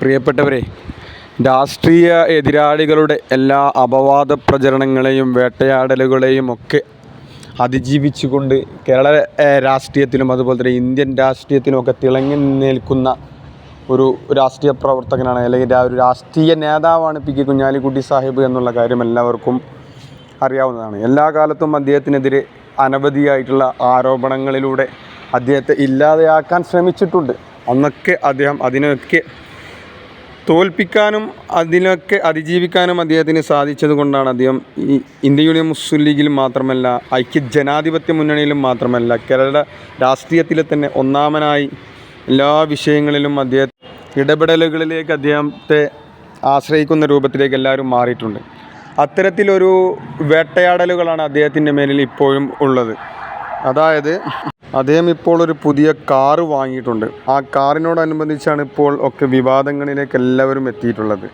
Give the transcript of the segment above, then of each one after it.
പ്രിയപ്പെട്ടവരെ രാഷ്ട്രീയ എതിരാളികളുടെ എല്ലാ അപവാദ പ്രചരണങ്ങളെയും വേട്ടയാടലുകളെയും ഒക്കെ അതിജീവിച്ചുകൊണ്ട് കേരള രാഷ്ട്രീയത്തിലും അതുപോലെ തന്നെ ഇന്ത്യൻ രാഷ്ട്രീയത്തിലുമൊക്കെ തിളങ്ങി നിൽക്കുന്ന ഒരു രാഷ്ട്രീയ പ്രവർത്തകനാണ് അല്ലെങ്കിൽ ആ ഒരു രാഷ്ട്രീയ നേതാവാണ് പി കെ കുഞ്ഞാലിക്കുട്ടി സാഹിബ് എന്നുള്ള കാര്യം എല്ലാവർക്കും അറിയാവുന്നതാണ്. എല്ലാ കാലത്തും അദ്ദേഹത്തിനെതിരെ അനവധിയായിട്ടുള്ള ആരോപണങ്ങളിലൂടെ അദ്ദേഹത്തെ ഇല്ലാതെയാക്കാൻ ശ്രമിച്ചിട്ടുണ്ട്. അന്നൊക്കെ അദ്ദേഹം അതിനൊക്കെ തോൽപ്പിക്കാനും അതിനൊക്കെ അതിജീവിക്കാനും അദ്ദേഹത്തിന് സാധിച്ചത് കൊണ്ടാണ് അദ്ദേഹം ഈ ഇന്ത്യൻ യൂണിയൻ മുസ്ലിം ലീഗിൽ മാത്രമല്ല ഐക്യ ജനാധിപത്യ മുന്നണിയിലും മാത്രമല്ല കേരള രാഷ്ട്രീയത്തിലെ തന്നെ ഒന്നാമനായി എല്ലാ വിഷയങ്ങളിലും അദ്ദേഹം ഇടപെടലുകളിലേക്ക് അദ്ദേഹത്തെ ആശ്രയിക്കുന്ന രൂപത്തിലേക്ക് എല്ലാവരും മാറിയിട്ടുണ്ട്. അത്തരത്തിലൊരു വേട്ടയാടലുകളാണ് അദ്ദേഹത്തിന്റെ മേലിൽ ഇപ്പോഴും ഉള്ളത്. അതായത് അദ്ദേഹം ഇപ്പോൾ ഒരു പുതിയ കാറ് വാങ്ങിയിട്ടുണ്ട്. ആ കാറിനോടനുബന്ധിച്ചാണ് ഇപ്പോൾ ഒക്കെ വിവാദങ്ങളിലേക്ക് എല്ലാവരും എത്തിയിട്ടുള്ളത്.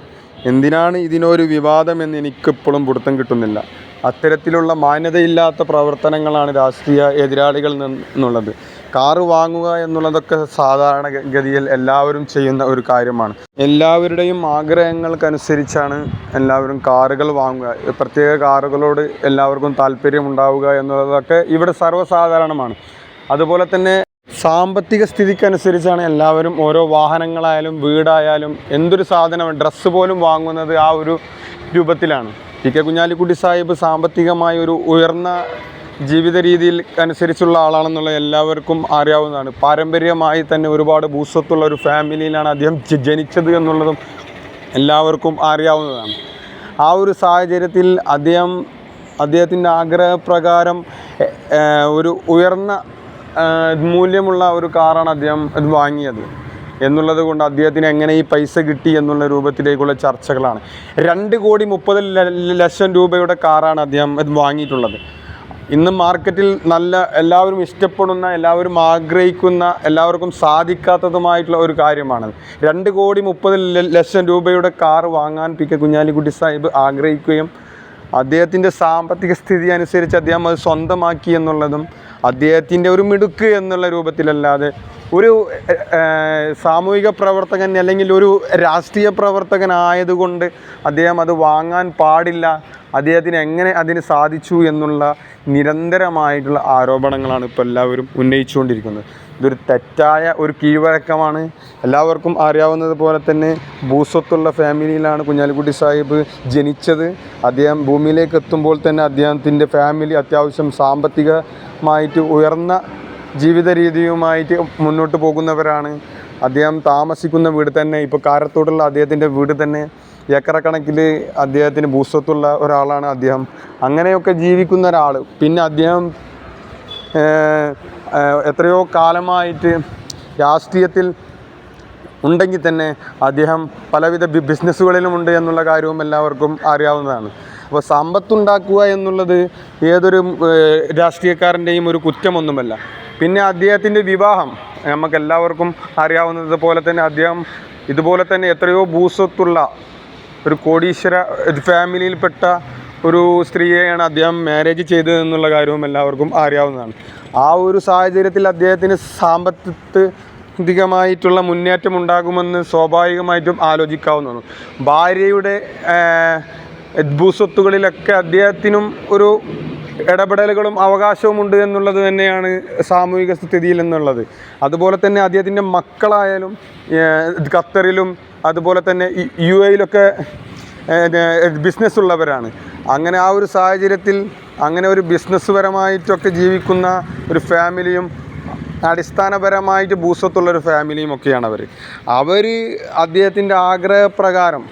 എന്തിനാണ് ഇതിനൊരു വിവാദം എന്ന് എനിക്കിപ്പോഴും പിടുത്തം കിട്ടുന്നില്ല. അത്തരത്തിലുള്ള മാന്യതയില്ലാത്ത പ്രവർത്തനങ്ങളാണ് രാഷ്ട്രീയ എതിരാളികൾ നിന്നുള്ളത്. കാറ് വാങ്ങുക എന്നുള്ളതൊക്കെ സാധാരണ ഗതിയിൽ എല്ലാവരും ചെയ്യുന്ന ഒരു കാര്യമാണ്. എല്ലാവരുടെയും ആഗ്രഹങ്ങൾക്കനുസരിച്ചാണ് എല്ലാവരും കാറുകൾ വാങ്ങുക. പ്രത്യേക കാറുകളോട് എല്ലാവർക്കും താല്പര്യം ഉണ്ടാവുക എന്നുള്ളതൊക്കെ ഇവിടെ സർവസാധാരണമാണ്. അതുപോലെ തന്നെ സാമ്പത്തിക സ്ഥിതിക്കനുസരിച്ചാണ് എല്ലാവരും ഓരോ വാഹനങ്ങളായാലും വീടായാലും എന്തൊരു സാധനം ഡ്രസ്സ് പോലും വാങ്ങുന്നത് ആ ഒരു രൂപത്തിലാണ്. പി കെ കുഞ്ഞാലിക്കുട്ടി സാഹിബ് സാമ്പത്തികമായി ഒരു ഉയർന്ന ജീവിത രീതിയിൽ അനുസരിച്ചുള്ള ആളാണെന്നുള്ള എല്ലാവർക്കും അറിയാവുന്നതാണ്. പാരമ്പര്യമായി തന്നെ ഒരുപാട് ഭൂസ്വത്തുള്ള ഒരു ഫാമിലിയിലാണ് അദ്ദേഹം ജനിച്ചത് എന്നുള്ളതും എല്ലാവർക്കും അറിയാവുന്നതാണ്. ആ ഒരു സാഹചര്യത്തിൽ അദ്ദേഹം അദ്ദേഹത്തിന്റെ ആഗ്രഹപ്രകാരം ഒരു ഉയർന്ന മൂല്യമുള്ള ഒരു കാറാണ് അദ്ദേഹം ഇത് വാങ്ങിയത്. എന്നുള്ളത് കൊണ്ട് അദ്ദേഹത്തിന് എങ്ങനെ ഈ പൈസ കിട്ടി എന്നുള്ള രൂപത്തിലേക്കുള്ള ചർച്ചകളാണ്. രണ്ട് കോടി മുപ്പത് ലക്ഷം രൂപയുടെ കാറാണ് അദ്ദേഹം ഇത് വാങ്ങിയിട്ടുള്ളത്. ഇന്ന് മാർക്കറ്റിൽ നല്ല എല്ലാവരും ഇഷ്ടപ്പെടുന്ന എല്ലാവരും ആഗ്രഹിക്കുന്ന എല്ലാവർക്കും സാധിക്കാത്തതുമായിട്ടുള്ള ഒരു കാര്യമാണ്. രണ്ട് കോടി മുപ്പത് ലക്ഷം രൂപയുടെ കാർ വാങ്ങാൻ പി കെ കുഞ്ഞാലിക്കുട്ടി സാഹിബ് ആഗ്രഹിക്കുകയും അദ്ദേഹത്തിന്റെ സാമ്പത്തിക സ്ഥിതി അനുസരിച്ച് അദ്ദേഹം അത് സ്വന്തമാക്കി എന്നുള്ളതും അദ്ദേഹത്തിന്റെ ഒരു മിടുക്ക് എന്നുള്ള രൂപത്തിലല്ലാതെ ഒരു സാമൂഹിക പ്രവർത്തകൻ അല്ലെങ്കിൽ ഒരു രാഷ്ട്രീയ പ്രവർത്തകനായതുകൊണ്ട് അദ്ദേഹം അത് വാങ്ങാൻ പാടില്ല. അദ്ദേഹത്തിന് എങ്ങനെ അതിന് സാധിച്ചു എന്നുള്ള നിരന്തരമായിട്ടുള്ള ആരോപണങ്ങളാണ് ഇപ്പോൾ എല്ലാവരും ഉന്നയിച്ചുകൊണ്ടിരിക്കുന്നത്. ഇതൊരു തെറ്റായ ഒരു കീഴ്വഴക്കമാണ്. എല്ലാവർക്കും അറിയാവുന്നത് പോലെ തന്നെ ഭൂസ്വത്തുള്ള ഫാമിലിയിലാണ് കുഞ്ഞാലിക്കുട്ടി സാഹിബ് ജനിച്ചത്. അദ്ദേഹം ഭൂമിയിലേക്ക് എത്തുമ്പോൾ തന്നെ അദ്ദേഹത്തിന്റെ ഫാമിലി അത്യാവശ്യം സാമ്പത്തികമായിട്ട് ഉയർന്ന ജീവിത രീതിയുമായിട്ട് മുന്നോട്ട് പോകുന്നവരാണ്. അദ്ദേഹം താമസിക്കുന്ന വീട് തന്നെ ഇപ്പോൾ കാരത്തോടുള്ള അദ്ദേഹത്തിന്റെ വീട് തന്നെ ഏക്കറക്കണക്കിൽ അദ്ദേഹത്തിന് ഭൂസ്വത്തുള്ള ഒരാളാണ് അദ്ദേഹം. അങ്ങനെയൊക്കെ ജീവിക്കുന്ന ഒരാൾ പിന്നെ അദ്ദേഹം എത്രയോ കാലമായിട്ട് രാഷ്ട്രീയത്തിൽ ഉണ്ടെങ്കിൽ തന്നെ അദ്ദേഹം പലവിധ ബിസിനസ്സുകളിലും ഉണ്ട് എന്നുള്ള കാര്യവും എല്ലാവർക്കും അറിയാവുന്നതാണ്. അപ്പോൾ സമ്പത്തുണ്ടാക്കുക എന്നുള്ളത് ഏതൊരു രാഷ്ട്രീയക്കാരന്റെയും ഒരു കുറ്റമൊന്നുമല്ല. പിന്നെ അദ്ദേഹത്തിന്റെ വിവാഹം. നമുക്കെല്ലാവർക്കും അറിയാവുന്നത് പോലെ തന്നെ അദ്ദേഹം ഇതുപോലെ തന്നെ എത്രയോ ഭൂസ്വത്തുള്ള ഒരു കോടീശ്വര ഫാമിലിയിൽപ്പെട്ട ഒരു സ്ത്രീയെയാണ് അദ്ദേഹം മാരേജ് ചെയ്തത് എന്നുള്ള കാര്യവും എല്ലാവർക്കും അറിയാവുന്നതാണ്. ആ ഒരു സാഹചര്യത്തിൽ അദ്ദേഹത്തിന് സാമ്പത്തികമായിട്ടുള്ള മുന്നേറ്റം ഉണ്ടാകുമെന്ന് സ്വാഭാവികമായിട്ടും ആലോചിക്കാവുന്നതാണ്. ഭാര്യയുടെ ഭൂസ്വത്തുകളിലൊക്കെ അദ്ദേഹത്തിനും ഒരു ഇടപെടലുകളും അവകാശവും ഉണ്ട് എന്നുള്ളത് തന്നെയാണ് സാമൂഹിക സ്ഥിതിയിൽ എന്നുള്ളത് അതുപോലെ തന്നെ അദ്ദേഹത്തിന്റെ മക്കളായാലും ഖത്തറിലും അതുപോലെ തന്നെ യു എയിലൊക്കെ ബിസിനസ് ഉള്ളവരാണ്. അങ്ങനെ ആ ഒരു സാഹചര്യത്തിൽ അങ്ങനെ ഒരു ബിസിനസ് പരമായിട്ടൊക്കെ ജീവിക്കുന്ന ഒരു ഫാമിലിയും അടിസ്ഥാനപരമായിട്ട് ഭൂസ്വത്തുള്ള ഒരു ഫാമിലിയും ഒക്കെയാണ് അവർ അവർ അദ്ദേഹത്തിന്റെ ആഗ്രഹപ്രകാരം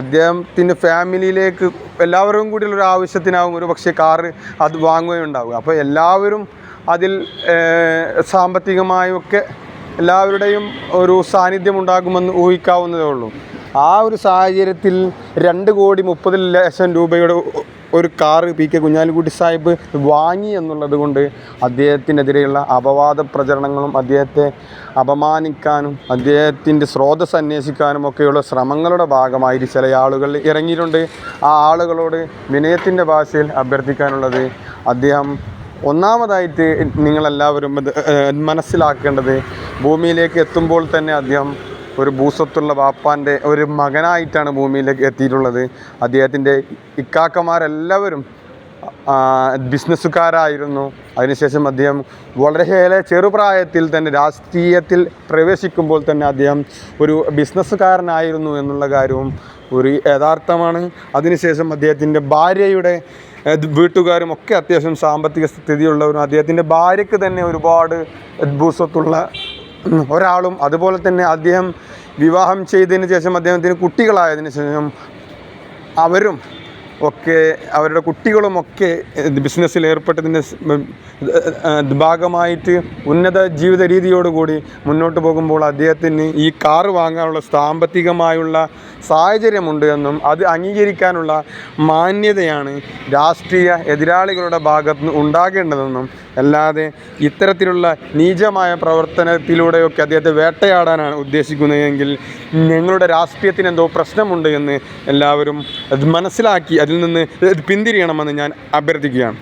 അദ്ദേഹത്തിന്റെ ഫാമിലിയിലേക്ക് എല്ലാവരും കൂടിയുള്ള ഒരു ആവശ്യത്തിനാവും. ഒരു പക്ഷേ കാറ് അത് വാങ്ങുകയുണ്ടാവുക. അപ്പോൾ എല്ലാവരും അതിൽ സാമ്പത്തികമായൊക്കെ എല്ലാവരുടെയും ഒരു സാന്നിധ്യം ഉണ്ടാകുമെന്ന് ഊഹിക്കാവുന്നതേ ഉള്ളൂ. ആ ഒരു സാഹചര്യത്തിൽ രണ്ട് കോടി മുപ്പത് ലക്ഷം രൂപയുടെ ഒരു car P K Kunhalikutty Sahib വാങ്ങി എന്നുള്ളത് കൊണ്ട് അദ്ദേഹത്തിനെതിരെയുള്ള അപവാദ പ്രചരണങ്ങളും അദ്ദേഹത്തെ അപമാനിക്കാനും അദ്ദേഹത്തിന്റെ സ്രോതസ് അന്വേഷിക്കാനും ഒക്കെയുള്ള ശ്രമങ്ങളുടെ ഭാഗമായിട്ട് ചില ആളുകൾ ഇറങ്ങിയിട്ടുണ്ട്. ആ ആളുകളോട് വിനയത്തിന്റെ ഭാഷയിൽ അഭ്യർത്ഥിക്കാനുള്ളത് അദ്ദേഹം ഒന്നാമതായിട്ട് നിങ്ങളെല്ലാവരും മനസ്സിലാക്കേണ്ടത് ഭൂമിയിലേക്ക് എത്തുമ്പോൾ തന്നെ അദ്ദേഹം ഒരു ഭൂസ്വത്തുള്ള വാപ്പാന്റെ ഒരു മകനായിട്ടാണ് ഭൂമിയിലേക്ക് എത്തിയിട്ടുള്ളത്. അദ്ദേഹത്തിന്റെ ഇക്കാക്കമാരെല്ലാവരും ബിസിനസ്സുകാരായിരുന്നു. അതിനുശേഷം അദ്ദേഹം വളരെയേറെ ചെറുപ്രായത്തിൽ തന്നെ രാഷ്ട്രീയത്തിൽ പ്രവേശിക്കുമ്പോൾ തന്നെ അദ്ദേഹം ഒരു ബിസിനസ്സുകാരനായിരുന്നു എന്നുള്ള കാര്യവും ഒരു യഥാർത്ഥമാണ്. അതിനുശേഷം അദ്ദേഹത്തിന്റെ ഭാര്യയുടെ വീട്ടുകാരും ഒക്കെ അത്യാവശ്യം സാമ്പത്തിക സ്ഥിതിയുള്ളവരും അദ്ദേഹത്തിന്റെ ഭാര്യയ്ക്ക് തന്നെ ഒരുപാട് ഭൂസ്വത്തുള്ള ഒരാളും അതുപോലെ തന്നെ അദ്ദേഹം വിവാഹം ചെയ്തതിന് ശേഷം അദ്ദേഹത്തിന് കുട്ടികളായതിനു ശേഷം അവരും ഒക്കെ അവരുടെ കുട്ടികളുമൊക്കെ ബിസിനസ്സിൽ ഏർപ്പെട്ടതിന്റെ ഭാഗമായിട്ട് ഉന്നത ജീവിത രീതിയോടുകൂടി മുന്നോട്ട് പോകുമ്പോൾ അദ്ദേഹത്തിന് ഈ കാറ് വാങ്ങാനുള്ള സാമ്പത്തികമായുള്ള സാഹചര്യമുണ്ട് എന്നും അത് അംഗീകരിക്കാനുള്ള മാന്യതയാണ് രാഷ്ട്രീയ എതിരാളികളുടെ ഭാഗത്ത് നിന്ന് ഉണ്ടാകേണ്ടതെന്നും അല്ലാതെ ഇത്തരത്തിലുള്ള നീചമായ പ്രവർത്തനത്തിലൂടെയൊക്കെ അദ്ദേഹത്തെ വേട്ടയാടാനാണ് ഉദ്ദേശിക്കുന്നതെങ്കിൽ ഞങ്ങളുടെ രാഷ്ട്രീയത്തിന് എന്തോ പ്രശ്നമുണ്ട് എന്ന് എല്ലാവരും മനസ്സിലാക്കി അതിൽ നിന്ന് പിന്തിരിയണമെന്ന് ഞാൻ അഭ്യർത്ഥിക്കുകയാണ്.